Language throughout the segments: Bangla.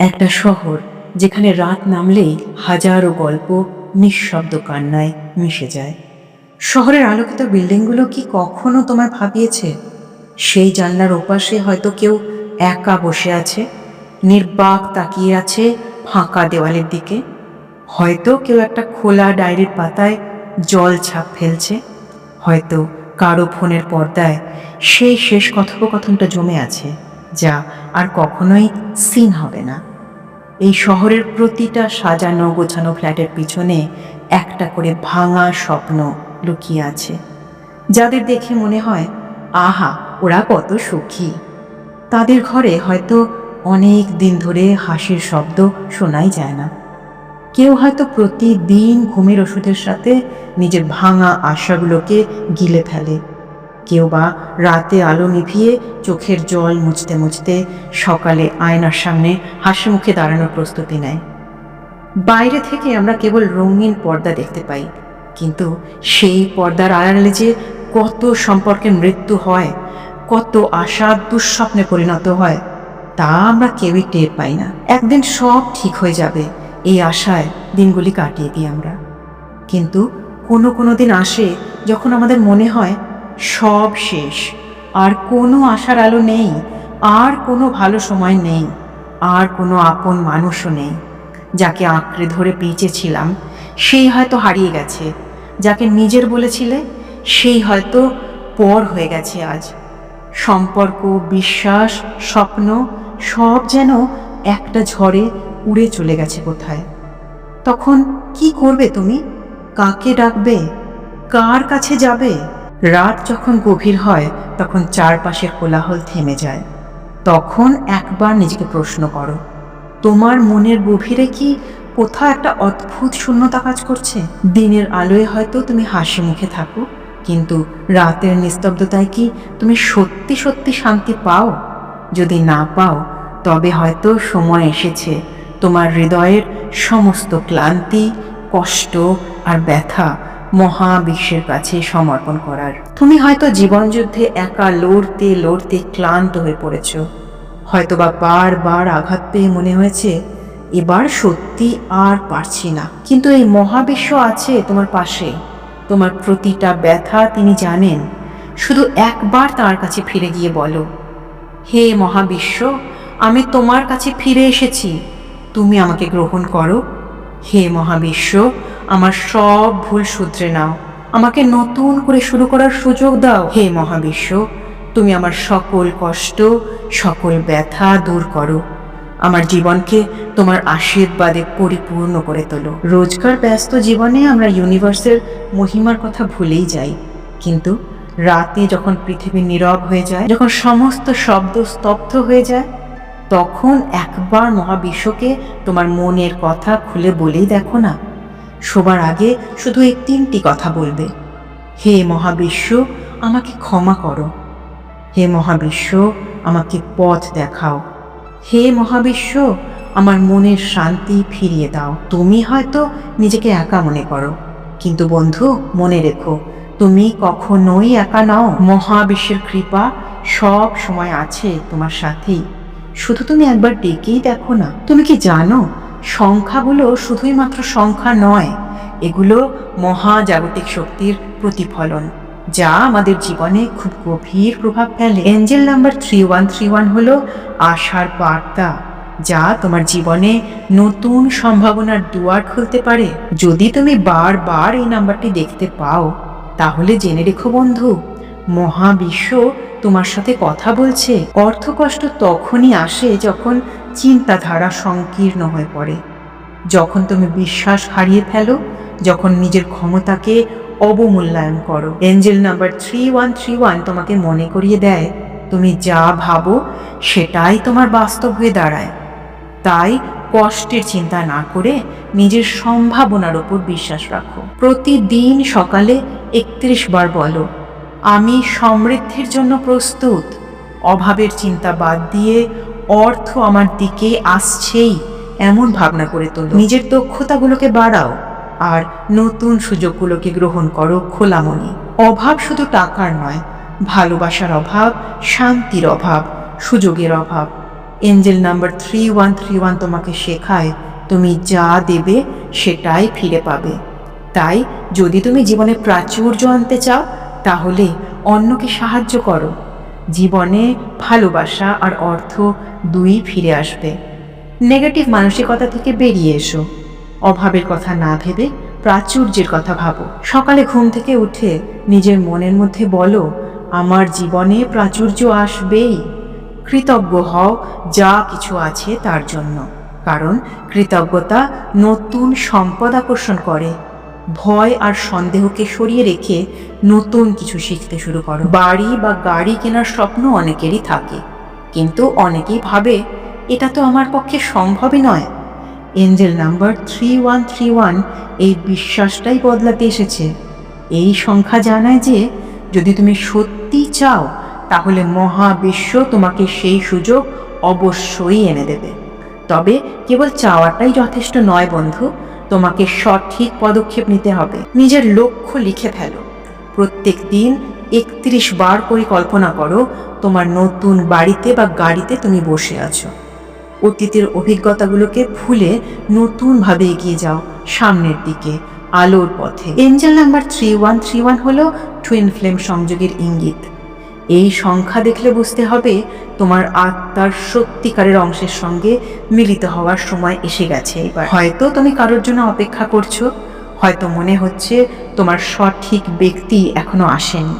একটা শহর যেখানে রাত নামলেই হাজারো গল্প, নিঃশব্দ কান্নায় মিশে যায়। শহরের আলোকিত বিল্ডিংগুলো কি কখনো তোমায় ভাবিয়েছে? সেই জানলার ওপাশে হয়তো কেউ একা বসে আছে, নির্বাক তাকিয়ে আছে ফাঁকা দেওয়ালের দিকে। হয়তো কেউ একটা খোলা ডায়েরির পাতায় জল ছাপ ফেলছে। হয়তো কারও ফোনের পর্দায় সেই শেষ কথোপকথনটা জমে আছে। যা আর কখনোই সিন হবে না। এই শহরের প্রতিটা সাজানো গোছানো ফ্ল্যাটের পিছনে একটা করে ভাঙা স্বপ্ন লুকিয়ে আছে। যাদের দেখে মনে হয়, আহা, ওরা কত সুখী। তাদের ঘরে হয়তো অনেক দিন ধরে হাসির শব্দ শোনাই যায় না। কেউ হয়তো প্রতিদিন ঘুমের ওষুধের সাথে নিজের ভাঙা আশাগুলোকে গিলে ফেলে। কেউ বা রাতে আলো নিভিয়ে চোখের জল মুছতে মুছতে সকালে আয়নার সামনে হাসি মুখে দাঁড়ানোর প্রস্তুতি নেয়। বাইরে থেকে আমরা কেবল রঙিন পর্দা দেখতে পাই, কিন্তু সেই পর্দার আড়ালে যে কত সম্পর্কের মৃত্যু হয়, কত আশা দুঃস্বপ্নে পরিণত হয়, তা আমরা কেউই টের পাই না। একদিন সব ঠিক হয়ে যাবে, এই আশায় দিনগুলি কাটিয়ে দিই আমরা। কিন্তু কোনো কোনো দিন আসে যখন আমাদের মনে হয় সব শেষ। আর কোনো আশার আলো নেই, আর কোনো ভালো সময় নেই, আর কোনো আপন মানুষও নেই। যাকে আঁকড়ে ধরে বেঁচেছিলাম সেই হয়তো হারিয়ে গেছে। যাকে নিজের বলেছিলে, সেই হয়তো পর হয়ে গেছে আজ। সম্পর্ক, বিশ্বাস, স্বপ্ন, সব যেন একটা ঝড়ে উড়ে চলে গেছে কোথায়। তখন কি করবে তুমি? কাকে ডাকবে? কার কাছে যাবে? রাত যখন গভীর হয়, তখন চারপাশের কোলাহল থেমে যায়। তখন একবার নিজেকে প্রশ্ন করো, তোমার মনের গভীরে কি কোথাও একটা অদ্ভুত শূন্যতা কাজ করছে? দিনের আলোয় হয়তো তুমি হাসি মুখে থাকো, কিন্তু রাতের নিস্তব্ধতায় কি তুমি সত্যি সত্যি শান্তি পাও? যদি না পাও, তবে হয়তো সময় এসেছে তোমার হৃদয়ের সমস্ত ক্লান্তি, কষ্ট আর ব্যথা মহাবিশ্বের কাছে সমর্পণ করার। তুমি হয়তো জীবনযুদ্ধে একা লড়তে লড়তে ক্লান্ত হয়ে পড়েছ। হয়তোবা বারবার আঘাত পেয়ে মনে হয়েছে, এবার সত্যি আর পারছি না। কিন্তু এই মহাবিশ্ব আছে তোমার পাশে। তোমার প্রতিটা ব্যথা তিনি জানেন। শুধু একবার তার কাছে ফিরে গিয়ে বলো, হে মহাবিশ্ব, আমি তোমার কাছে ফিরে এসেছি। তুমি আমাকে গ্রহণ করো। হে মহাবিশ্ব আমার সব ভুল শুধরে নাও। আমাকে নতুন করে শুরু করার সুযোগ দাও। হে মহাবিশ্ব, তুমি আমার সকল কষ্ট, সকল ব্যথা দূর করো। আমার জীবনকে তোমার আশীর্বাদে পরিপূর্ণ করে তোলো। রোজকার ব্যস্ত জীবনে আমরা ইউনিভার্সের মহিমার কথা ভুলেই যাই। কিন্তু রাতে যখন পৃথিবী নীরব হয়ে যায়, যখন সমস্ত শব্দ স্তব্ধ হয়ে যায়, তখন একবার মহাবিশ্বকে তোমার মনের কথা খুলে বলেই দেখো না। শোবার আগে শুধু এই তিনটি কথা বলবে। হে মহাবিশ্ব, আমাকে ক্ষমা করো। হে মহাবিশ্ব, আমাকে পথ দেখাও। হে মহাবিশ্ব, আমার মনের শান্তি ফিরিয়ে দাও। তুমি হয়তো নিজেকে একা মনে করো। কিন্তু বন্ধু, মনে রেখো, তুমি কখনোই একা নাও। মহাবিশ্বের কৃপা সব সময় আছে তোমার সাথেই। শুধু তুমি একবার ডেকেই দেখো না। তুমি কি জানো সংখ্যাগুলো শুধুই মাত্র সংখ্যা নয়, এগুলো মহাজাগতিক শক্তির প্রতিফলন, যা আমাদের জীবনে খুব গভীর প্রভাব ফেলে। Angel number three one three one হলো আশার বার্তা, যা তোমার জীবনে নতুন সম্ভাবনার দুয়ার খুলতে পারে। যদি তুমি বারবার এই নাম্বারটি দেখতে পাও, তাহলে জেনে রেখো বন্ধু, মহাবিশ্ব তোমার সাথে কথা বলছে। অর্থকষ্ট তখনই আসে যখন চিন্তাধারা সংকীর্ণ হয়ে পড়ে। যখন তুমি বিশ্বাস হারিয়ে ফেলো, যখন নিজের ক্ষমতাকে অবমূল্যায়ন করো। Angel number three one three one তোমাকে মনে করিয়ে দেয়, তুমি যা ভাবো সেটাই তোমার বাস্তব হয়ে দাঁড়ায়। তাই কষ্টের চিন্তা না করে নিজের সম্ভাবনার ওপর বিশ্বাস রাখো। প্রতিদিন সকালে একত্রিশ বার বলো, আমি সমৃদ্ধির জন্য প্রস্তুত। অভাবের চিন্তা বাদ দিয়ে অর্থ আমার দিকে আসছেই এমন ভাবনা করে তোলো। নিজের দক্ষতাগুলোকে বাড়াও আর নতুন সুযোগগুলোকে গ্রহণ করো খোলা মনে অভাব শুধু টাকার নয়, ভালোবাসার অভাব, শান্তির অভাব, সুযোগের অভাব। Angel number three one three one তোমাকে শেখায়, তুমি যা দেবে সেটাই ফিরে পাবে। তাই যদি তুমি জীবনে প্রাচুর্য আনতে চাও, তাহলে অন্যকে সাহায্য করো। জীবনে ভালোবাসা আর অর্থ দুই ফিরে আসবে। নেগেটিভ মানসিকতা থেকে বেরিয়ে এসো। অভাবের কথা না ভেবে প্রাচুর্যের কথা ভাবো। সকালে ঘুম থেকে উঠে নিজের মনের মধ্যে বলো, আমার জীবনে প্রাচুর্য আসবেই। কৃতজ্ঞ হও যা কিছু আছে তার জন্য। কারণ কৃতজ্ঞতা নতুন সম্পদ আকর্ষণ করে। ভয় আর সন্দেহকে সরিয়ে রেখে নতুন কিছু শিখতে শুরু করো। বাড়ি বা গাড়ি কেনার স্বপ্ন অনেকেরই থাকে, কিন্তু অনেকেই ভাবে, এটা তো আমার পক্ষে সম্ভবই নয়। Angel number three one three one এই বিশ্বাসটাই বদলাতে এসেছে। এই সংখ্যা জানায় যে, যদি তুমি সত্যি চাও, তাহলে মহাবিশ্ব তোমাকে সেই সুযোগ অবশ্যই এনে দেবে। তবে কেবল চাওয়াটাই যথেষ্ট নয়, বন্ধু। তোমাকে সঠিক পদক্ষেপ নিতে হবে। নিজের লক্ষ্য লিখে ফেলো। প্রত্যেক দিন একত্রিশ বার পরিকল্পনা করো, তোমার নতুন বাড়িতে বা গাড়িতে তুমি বসে আছো। অতীতের অভিজ্ঞতাগুলোকে ভুলে নতুনভাবে এগিয়ে যাও, সামনের দিকে, আলোর পথে। Angel number three one three one হলো টুইন ফ্লেম সংযোগের ইঙ্গিত। এই সংখ্যা দেখলে বুঝতে হবে তোমার আত্মার সত্যিকারের অংশের সঙ্গে মিলিত হওয়ার সময় এসে গেছে এবার। হয়তো তুমি কারোর জন্য অপেক্ষা করছ, হয়তো মনে হচ্ছে তোমার সঠিক ব্যক্তি এখনও আসেনি।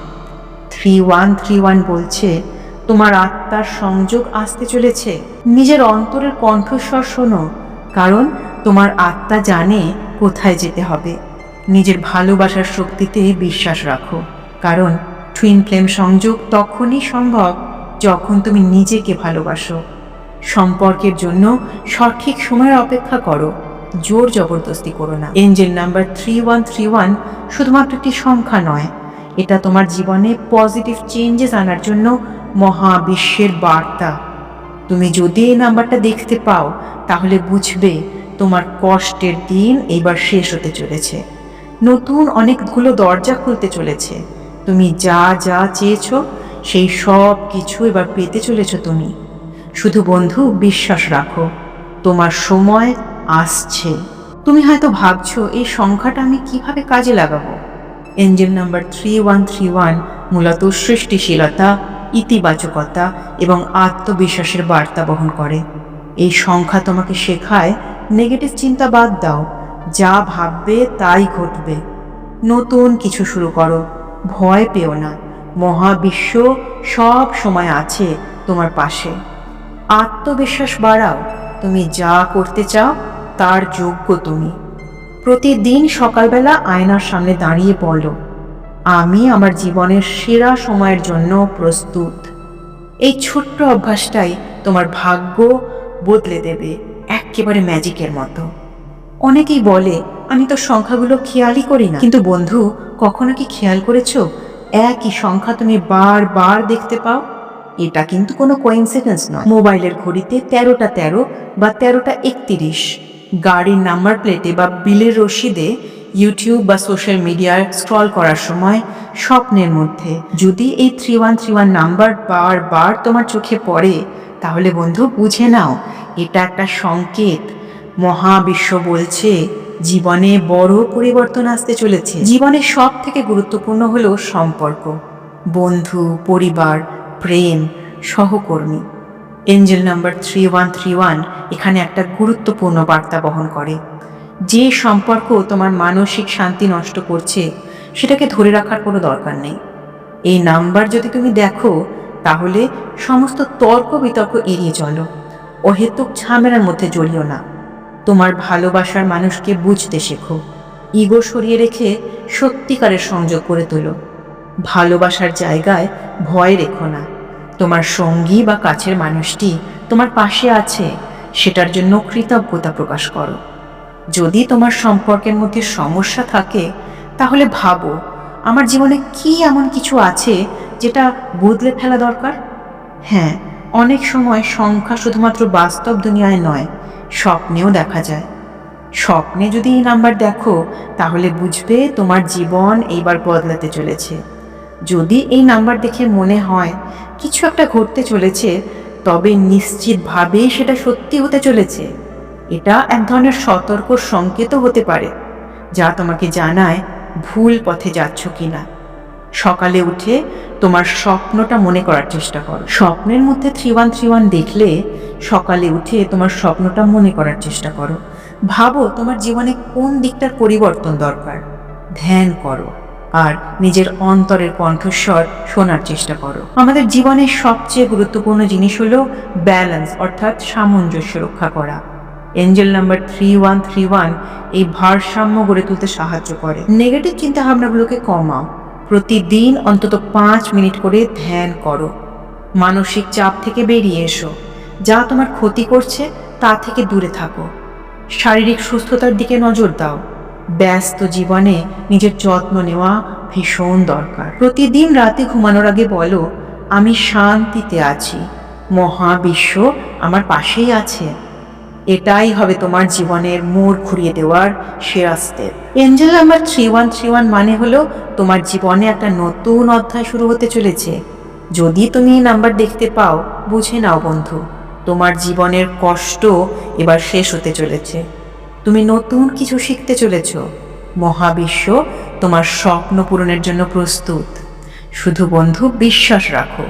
থ্রি ওয়ান থ্রি ওয়ান বলছে, তোমার আত্মার সংযোগ আসতে চলেছে। নিজের অন্তরের কণ্ঠস্বর শোনো, কারণ তোমার আত্মা জানে কোথায় যেতে হবে। নিজের ভালোবাসার শক্তিতে বিশ্বাস রাখো, কারণ টুইন ফ্লেম সংযোগ তখনই সম্ভব যখন তুমি নিজেকে ভালোবাসো। সম্পর্কের জন্য সঠিক সময়ের অপেক্ষা করো, জোর জবরদস্তি করো না। Angel number three one three one শুধুমাত্র একটি সংখ্যা নয়, এটা তোমার জীবনে পজিটিভ চেঞ্জেস আনার জন্য মহাবিশ্বের বার্তা। তুমি যদি এই নাম্বারটা দেখতে পাও, তাহলে বুঝবে তোমার কষ্টের দিন এইবার শেষ হতে চলেছে। নতুন অনেকগুলো দরজা খুলতে চলেছে। তুমি যা যা চেয়েছো, সেই সব কিছু এবার পেতে চলেছ তুমি। শুধু বন্ধু, বিশ্বাস রাখো, তোমার সময় আসছে। তুমি হয়তো ভাবছ, এই সংখ্যাটা আমি কীভাবে কাজে লাগাবো? Angel number three one three one মূলত সৃষ্টিশীলতা, ইতিবাচকতা এবং আত্মবিশ্বাসের বার্তা বহন করে। এই সংখ্যা তোমাকে শেখায় নেগেটিভ চিন্তা বাদ দাও, যা ভাববে তাই ঘটবে। নতুন কিছু শুরু করো। ভয় পেও না। মহাবিশ্ব সব সময় আছে তোমার পাশে। আত্মবিশ্বাস বাড়াও। তুমি যা করতে চাও, তার যোগ্য তুমি। প্রতিদিন সকালবেলা আয়নার সামনে দাঁড়িয়ে বলো, আমি আমার জীবনের সেরা সময়ের জন্য প্রস্তুত। এই ছোট্ট অভ্যাসটাই তোমার ভাগ্য বদলে দেবে একেবারে ম্যাজিকের মতো। অনেকেই বলে, আমি তো সংখ্যাগুলো খেয়ালই করি না। কিন্তু বন্ধু কখনো কি খেয়াল করেছ? একই সংখ্যা তুমি বারবার দেখতে পাও? এটা কিন্তু কোনো কোইন্সিডেন্স নয়। মোবাইলের ঘড়িতে তেরোটা তেরো বা তেরোটা একত্রিশ। গাড়ির নাম্বার প্লেটে বা বিলের রসিদে ইউটিউব বা সোশ্যাল মিডিয়ায় স্ক্রল করার সময় স্বপ্নের মধ্যে। যদি এই three one three one number বারবার তোমার চোখে পড়ে, তাহলে বন্ধু বুঝে নাও, এটা একটা সংকেত। মহাবিশ্ব বলছে জীবনে বড় পরিবর্তন আসতে চলেছে। জীবনে সব থেকে গুরুত্বপূর্ণ হলো সম্পর্ক, বন্ধু, পরিবার, প্রেম, সহকর্মী। Angel number three one three one এখানে একটা গুরুত্বপূর্ণ বার্তা বহন করে। যে সম্পর্ক তোমার মানসিক শান্তি নষ্ট করছে, সেটাকে ধরে রাখার কোনো দরকার নেই। এই নাম্বার যদি তুমি দেখো, তাহলে সমস্ত তর্ক বিতর্ক এড়িয়ে চলো। অহেতুক ঝামেলার মধ্যে জড়িও না। তোমার ভালোবাসার মানুষকে বুঝতে শেখো। ইগো সরিয়ে রেখে সত্যিকারের সংযোগ করে তোলো। ভালোবাসার জায়গায় ভয় রেখো না। তোমার সঙ্গী বা কাছের মানুষটি তোমার পাশে আছে, সেটার জন্য কৃতজ্ঞতা প্রকাশ করো। যদি তোমার সম্পর্কের মধ্যে সমস্যা থাকে, তাহলে ভাবো, আমার জীবনে কি এমন কিছু আছে যেটা বদলে ফেলা দরকার? হ্যাঁ অনেক সময় সংখ্যা শুধুমাত্র বাস্তব দুনিয়ায় নয় স্বপ্নেও দেখা যায়। স্বপ্নে যদি এই নাম্বার দেখো, তাহলে বুঝবে তোমার জীবন এইবার বদলাতে চলেছে। যদি এই নাম্বার দেখে মনে হয় কিছু একটা ঘটতে চলেছে, তবে নিশ্চিতভাবেই সেটা সত্যি হতে চলেছে। এটা এক ধরনের সতর্ক সংকেতও হতে পারে, যা তোমাকে জানায় ভুল পথে যাচ্ছ কিনা। সকালে উঠে তোমার স্বপ্নটা মনে করার চেষ্টা করো। স্বপ্নের মধ্যে থ্রি ওয়ান থ্রি ওয়ান দেখলে সকালে উঠে তোমার স্বপ্নটা মনে করার চেষ্টা করো। ভাবো তোমার জীবনে কোন দিকটার পরিবর্তন দরকার। ধ্যান করো আর নিজের অন্তরের কণ্ঠস্বর শোনার চেষ্টা করো। আমাদের জীবনের সবচেয়ে গুরুত্বপূর্ণ জিনিস হলো ব্যালেন্স, অর্থাৎ সামঞ্জস্য রক্ষা করা। Angel number three one three one এই ভারসাম্য গড়ে তুলতে সাহায্য করে। নেগেটিভ চিন্তা ভাবনাগুলোকে কমাও। প্রতিদিন অন্তত পাঁচ মিনিট করে ধ্যান করো। মানসিক চাপ থেকে বেরিয়ে এসো। যা তোমার ক্ষতি করছে, তা থেকে দূরে থাকো। শারীরিক সুস্থতার দিকে নজর দাও। ব্যস্ত জীবনে নিজের যত্ন নেওয়া ভীষণ দরকার। প্রতিদিন রাতে ঘুমানোর আগে বলো, আমি শান্তিতে আছি। মহাবিশ্ব আমার পাশেই আছে। এটাই হবে তোমার জীবনের মোড় ঘুরিয়ে দেওয়ার সেরা step angel number three one three one মানে হলো তোমার জীবনে একটা নতুন অধ্যায় শুরু হতে চলেছে। যদি তুমি এই নাম্বার দেখতে পাও, বুঝে নাও বন্ধু, তোমার জীবনের কষ্ট এবার শেষ হতে চলেছে। তুমি নতুন কিছু শিখতে চলেছ। মহাবিশ্ব তোমার স্বপ্ন পূরণের জন্য প্রস্তুত। শুধু বন্ধু, বিশ্বাস রাখো।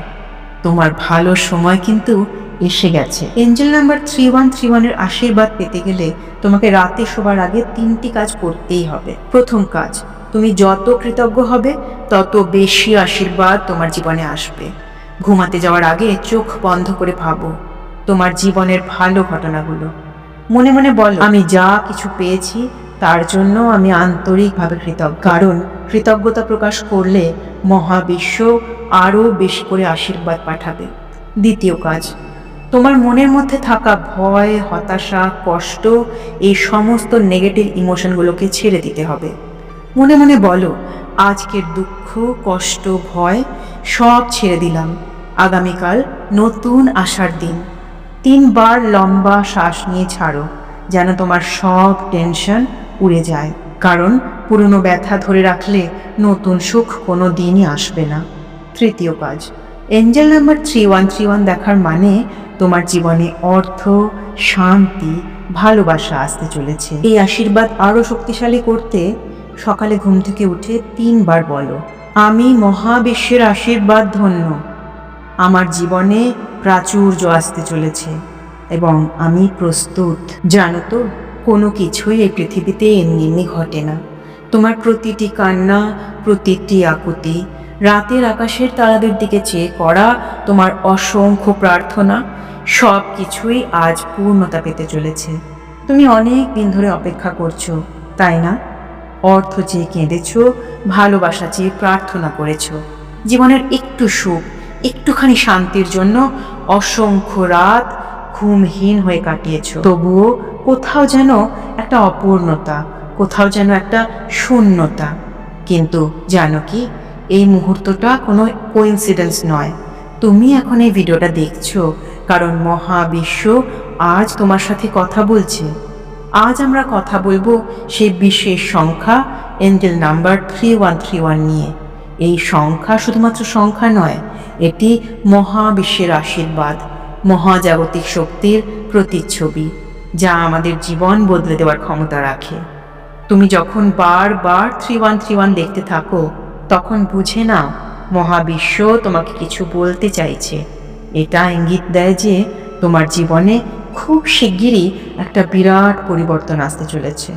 তোমার ভালো সময় কিন্তু এসে গেছে। Angel number three one three ওয়ানের আশীর্বাদ পেতে গেলে তোমাকে রাতে শোবার আগে তিনটি কাজ করতেই হবে। প্রথম কাজ, তুমি যত কৃতজ্ঞ হবে, তত বেশি আশীর্বাদ তোমার জীবনে আসবে। ঘুমাতে যাওয়ার আগে চোখ বন্ধ করে ভাবো, তোমার জীবনের ভালো ঘটনাগুলো। মনে মনে বলো, আমি যা কিছু পেয়েছি, তার জন্য আমি আন্তরিকভাবে কৃতজ্ঞ। কারণ কৃতজ্ঞতা প্রকাশ করলে মহাবিশ্ব আরও বেশি করে আশীর্বাদ পাঠাবে। দ্বিতীয় কাজ তোমার মনের মধ্যে থাকা ভয়, হতাশা, কষ্ট, এই সমস্ত নেগেটিভ ইমোশনগুলোকে ছেড়ে দিতে হবে। মনে মনে বলো, আজকের দুঃখ, কষ্ট, ভয় সব ছেড়ে দিলাম। আগামীকাল নতুন আসার দিন। তিনবার লম্বা শ্বাস নিয়ে ছাড়ো, যেন তোমার সব টেনশন উড়ে যায়। কারণ পুরনো ব্যথা ধরে রাখলে নতুন সুখ কোনো দিনই আসবে না। তৃতীয় কাজ angel number three one three one দেখার মানে তোমার জীবনে অর্থ, শান্তি, ভালোবাসা আসতে চলেছে। এই আশীর্বাদ আরও শক্তিশালী করতে সকালে ঘুম থেকে উঠে তিনবার বলো, আমি মহাবিশ্বের আশীর্বাদ ধন্য। আমার জীবনে প্রাচুর্য আসতে চলেছে এবং আমি প্রস্তুত। জানো তো, কোনো কিছুই এই পৃথিবীতে এমনি এমনি ঘটে না। তোমার প্রতিটি কান্না, প্রতিটি আকুতি রাতের আকাশের তারাদের দিকে চেয়ে করা তোমার অসংখ্য প্রার্থনা, সব কিছুই আজ পূর্ণতা পেতে চলেছে। তুমি অনেক দিন ধরে অপেক্ষা করছ, তাই না? অর্থ চেয়ে কেঁদেছো, ভালোবাসা চেয়ে প্রার্থনা করেছ। জীবনের একটু সুখ, একটুখানি শান্তির জন্য অসংখ্য রাত ঘুমহীন হয়ে কাটিয়েছো। তবুও কোথাও যেন একটা অপূর্ণতা, কোথাও যেন একটা শূন্যতা। কিন্তু জানো কি? এই মুহূর্তটা কোনো কোইন্সিডেন্স নয়। তুমি এখন এই ভিডিওটা দেখছ, কারণ মহাবিশ্ব আজ তোমার সাথে কথা বলছে। আজ আমরা কথা বলব সেই বিশেষ সংখ্যা angel number three one three one নিয়ে। এই সংখ্যা শুধুমাত্র সংখ্যা নয়, এটি মহাবিশ্বের আশীর্বাদ, মহাজাগতিক শক্তির প্রতিচ্ছবি, যা আমাদের জীবন বদলে দেওয়ার ক্ষমতা রাখে। তুমি যখন বারবার থ্রি ওয়ান থ্রি ওয়ান দেখতে থাকো তখন বুঝে নাও, মহাবিশ্ব তোমাকে কিছু বলতে চাইছে। এটা ইঙ্গিত দেয় যে তোমার জীবনে খুব শিগগিরই একটা বিরাট পরিবর্তন আসতে চলেছে।